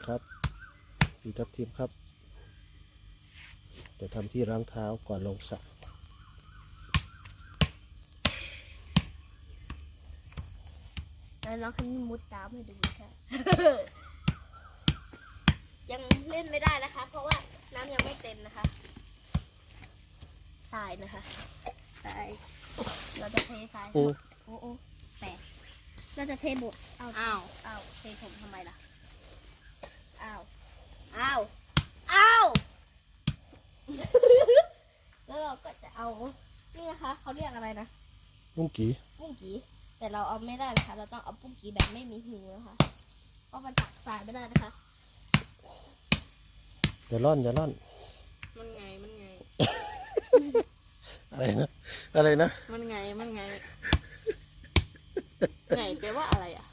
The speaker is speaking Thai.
นะครับพี่ทับทิมครับ จะทำที่ล้างเท้าก่อนลงสระแล้วน้องคันนี้มุดตามให้ดูค่ะ ยังเล่นไม่ได้นะคะ เพราะว่าน้ำยังไม่เต็มนะคะทรายนะคะทรายเราจะเททรายโอ้โอ้โอ้แตกเราจะเทบดเอาอ้าวอ้าวเทผมทำไมล่ะอ้าวอ้าวอ้าว แล้วเรา ก็จะเอา นี่นะคะเขาเรียกอะไรนะ ลุงกีปุ้งกีแต่เราเอาไม่ได้นะคะ เราต้องเอาปุ้งกีแบบไม่มีหิวนะคะ เพราะมันตักทรายไม่ได้นะคะ อย่าล่อนอย่าล่อน มันไง มันไง อะไรนะ อะไรนะ มันไง มันไง ไงแปลว่าอะไรอะ